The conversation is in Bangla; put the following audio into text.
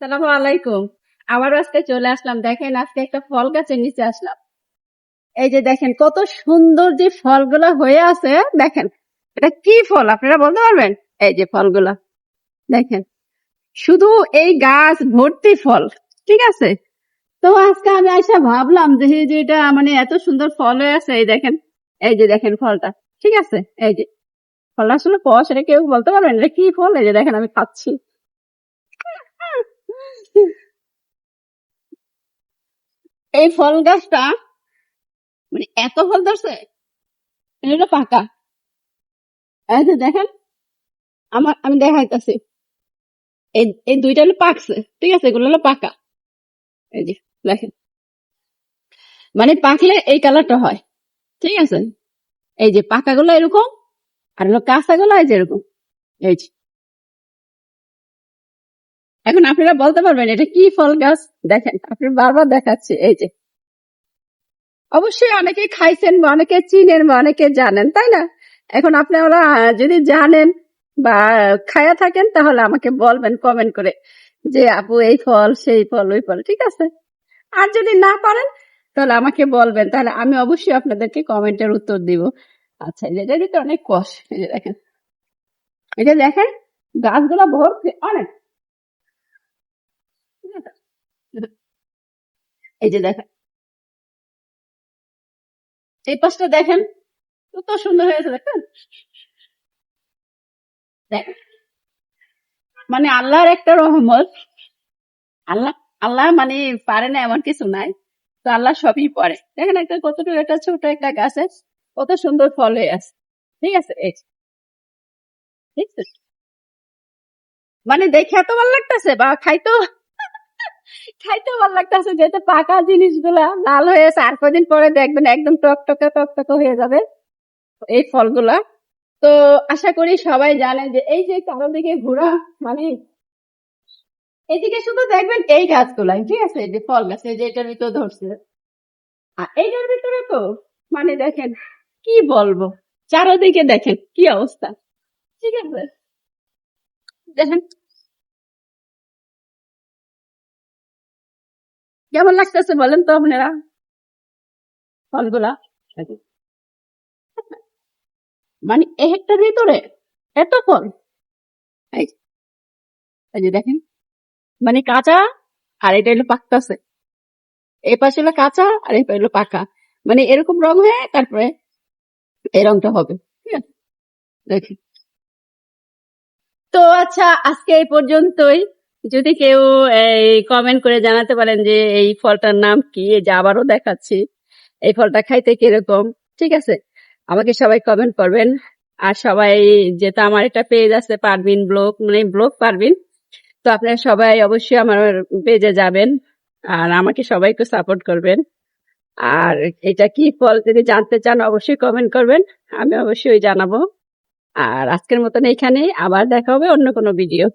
সালামু আলাইকুম। আবার আজকে চলে আসলাম। দেখেন, আজকে একটা ফল গাছের নিচে আসলাম। এই যে দেখেন, কত সুন্দর যে ফলগুলো হয়ে আছে, দেখেন। এটা কি ফল? আপনারা বলতে পারবেন? এই যে ফলগুলা। দেখেন, শুধু এই গাছ ভর্তি ফল, ঠিক আছে? তো আজকে আমি আইসা ভাবলাম যে যে এটা মানে এত সুন্দর ফল হয়ে আছে, এই দেখেন, এই যে দেখেন ফলটা, ঠিক আছে? এই যে, ফলটা আসলে কষ এটা কেউ বলতে পারবেন? এটা কি ফল? এই যে দেখেন, আমি খাচ্ছি। এই ফল গাছটা মানে এত ফল ধরছে এটা পাকা। এই যে দেখেন, আমার, আমি দেখাইতেছি। এই এই দুইটা হলো পাকছে, ঠিক আছে? এগুলো হলো পাকা। এই যে, দেখেন। মানে পাকলে এই কালারটা হয়, ঠিক আছে? এই যে পাকা গুলো এরকম, আর হলো কাঁচা গুলো এই যে এরকম। এই যে। এখন আপনারা বলতে পারবেন, এটা কি ফল গাছ? দেখেন, আপনি বারবার দেখাচ্ছি, এই যে। অবশ্যই অনেকে খাইছেন বা অনেকে চিনেন বা অনেকে জানেন, তাই না? এখন আপনারা যদি জানেন বা খায়া থাকেন, তাহলে আমাকে বলবেন কমেন্ট করে যে, আপু, এই ফল, সেই ফল, ওই ফল। ঠিক আছে? আর যদি না পারেন, তাহলে আমাকে বলবেন। তাহলে আমি অবশ্যই আপনাদেরকে কমেন্টের উত্তর দিব। আচ্ছা এটার ভিতরে অনেক কষ্ট দেখেন। যে দেখেন, গাছগুলো ভর্তি, অনেক। এই যে দেখেন। এই পাশটা দেখেন, কত সুন্দর হয়েছে, দেখেন। মানে আল্লাহর একটা রহমত। আল্লাহ আল্লাহ মানে পারে না এমন কিছু নাই। তো আল্লাহ সবই পরে। দেখেন একটা কতটুকু একটা ছোট একটা গাছে কত সুন্দর ফল হয়ে আছে। ঠিক আছে, এই। ঠিক আছে? মানে দেখে এত ভালো লাগতেছে, বা খাইতেও খাইতেও ভালো লাগতেছে, যেহেতু পাকা জিনিসগুলা লাল হয়ে আছে আর কদিন পরে দেখবেন একদম টকটকে টকটকে হয়ে যাবে এই ফলগুলা। তো আশা করি সবাই জানে যে এই যে কারও দিকে ঘোরা মানে এদিকে শুধু দেখবেন এই গাছগুলাই, ঠিক আছে? যে ফল গাছ, এই যে এটার ভিতর ধরছে। আর এইটার ভিতরে তো মানে দেখেন, কি বলব? চারোদিকে দেখেন, কি অবস্থা। ঠিক আছে? দেখেন কেমন লাগতেছে বলেন তো আপনারা? ফলগুলা? মানে এক একটার ভিতরে এত ফল। এই যে দেখেন। মানে কাঁচা আর এটা হলো পাকতাছে এই পাশে হলো কাঁচা আর এই পাশে হলো পাকা। মানে এরকম রং হয়ে তারপরে এই রংটা হবে। ঠিক আছে? দেখি। তো আচ্ছা আজকে এই পর্যন্তই। যদি কেউ, এই কমেন্ট করে জানাতে পারেন যে এই ফলটার নাম কি, এই যে আবারও দেখাচ্ছি, এই ফলটা খাইতে কীরকম, ঠিক আছে? আমাকে সবাই কমেন্ট করবেন। আর সবাই, যেটা আমার একটা পেজ আছে পারবিন ব্লগ মানে ব্লগ পারবিন তো আপনারা সবাই অবশ্যই আমার পেজে যাবেন, আর আমাকে সবাই একটু সাপোর্ট করবেন। আর এটা কি ফল, যদি জানতে চান, অবশ্যই কমেন্ট করবেন, আমি অবশ্যই জানাব। আর আজকের মতন এখানেই আবার দেখা হবে অন্য কোনো ভিডিও